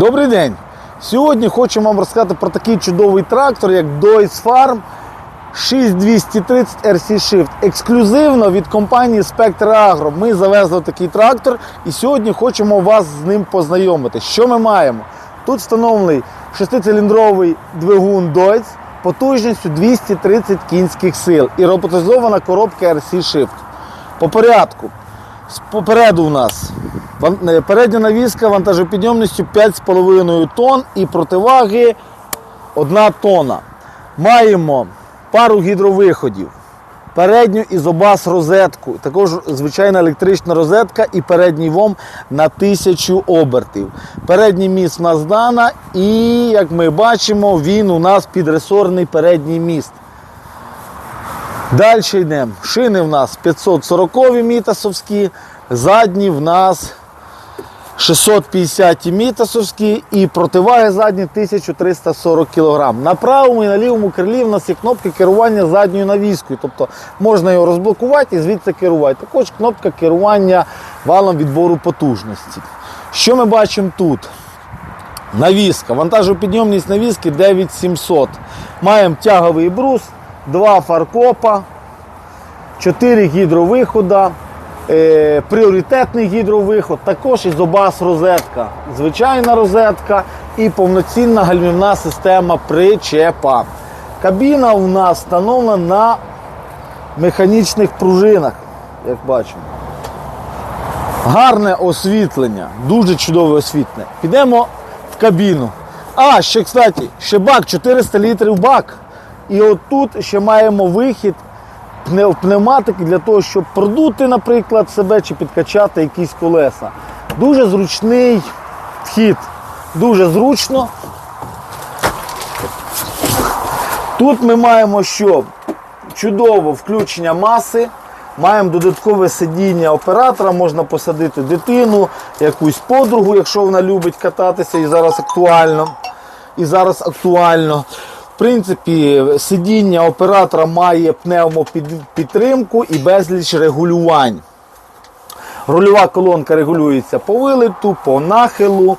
Добрий день! Сьогодні хочу вам розказати про такий чудовий трактор, як Deutz Farm 6230 RC Shift. Ексклюзивно від компанії Spectre Agro. Ми завезли такий трактор і сьогодні хочемо вас з ним познайомити. Що ми маємо? Тут встановлений шестициліндровий двигун Deutz потужністю 230 кінських сил і роботизована коробка RC Shift. По порядку. Попереду у нас передня навіска вантажопідйомністю 5,5 тонн і противаги 1 тонна. Маємо пару гідровиходів, передню ізобас розетку, також звичайна електрична розетка і передній вом на 1000 обертів. Передній міст у нас дана і, як ми бачимо, він у нас підресорний передній міст. Далі йдемо. Шини в нас 540 мітасовські, задні в нас 650 мітасовські і противаги задні 1340 кг. На правому і на лівому крилі в нас є кнопка керування задньою навіскою. Тобто можна його розблокувати і звідси керувати. Також кнопка керування валом відбору потужності. Що ми бачимо тут? Навіска. Вантажопідйомність навіски 9700. Маємо тяговий брус, два фаркопа, 4 гідровихода, е, пріоритетний гідровиход, також ізобас розетка, звичайна розетка і повноцінна гальмівна система причепа. Кабіна у нас встановлена на механічних пружинах, як бачимо. Гарне освітлення, дуже чудове освітлення. Підемо в кабіну. А, ще, кстати, ще бак, 400 літрів бак. І отут ще маємо вихід пневматики для того, щоб продути, наприклад, себе чи підкачати якісь колеса. Дуже зручний вхід. Дуже зручно. Тут ми маємо що? Чудово включення маси. Маємо додаткове сидіння оператора, можна посадити дитину, якусь подругу, якщо вона любить кататися і зараз актуально. І зараз актуально. Принципі, сидіння оператора має пневмопідтримку і безліч регулювань. Рульова колонка регулюється по вилиту, по нахилу.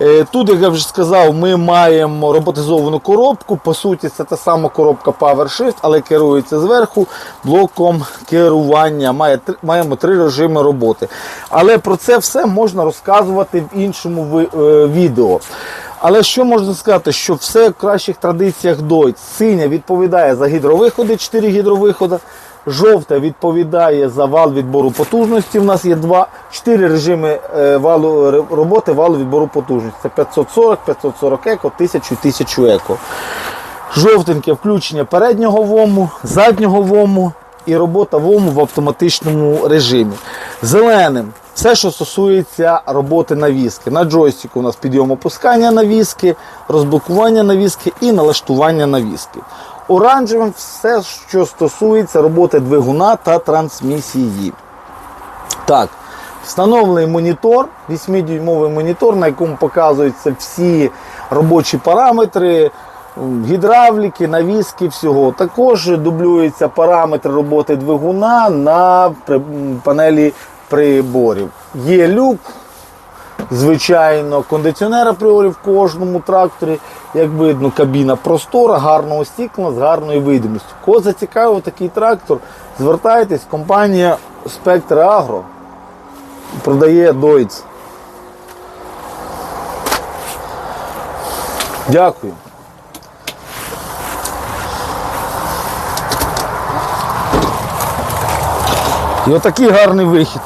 Е, Тут, як я вже сказав, ми маємо роботизовану коробку. По суті, це та сама коробка PowerShift, але керується зверху блоком керування. Має, маємо три режими роботи. Але про це все можна розказувати в іншому е, відео. Але що можна сказати, що все в кращих традиціях Deutz. Синя відповідає за гідровиходи, 4 гідровиходи. Жовта відповідає за вал відбору потужності. У нас є два, чотири режими е, валу роботи валу відбору потужності. Це 540, 540 еко, 1000 1000 еко. Жовтеньке включення переднього вому, заднього вому і робота вому в автоматичному режимі. Зеленим все, що стосується роботи навіски. На джойстику у нас підйом опускання навіски, розблокування навіски і налаштування навіски. Оранжевим все, що стосується роботи двигуна та трансмісії. Так, встановлений монітор, 8-дюймовий монітор, на якому показуються всі робочі параметри, гідравліки, навіски, всього. Також дублюються параметри роботи двигуна на панелі приборів. Є люк, звичайно, кондиціонер апріорі в кожному тракторі. Як видно, кабіна простора, гарно освітлена, з гарною видимістю. Кого зацікавив такий трактор, звертайтесь, компанія Spectre Agro продає Deutz. Дякую. І отакий гарний вихід.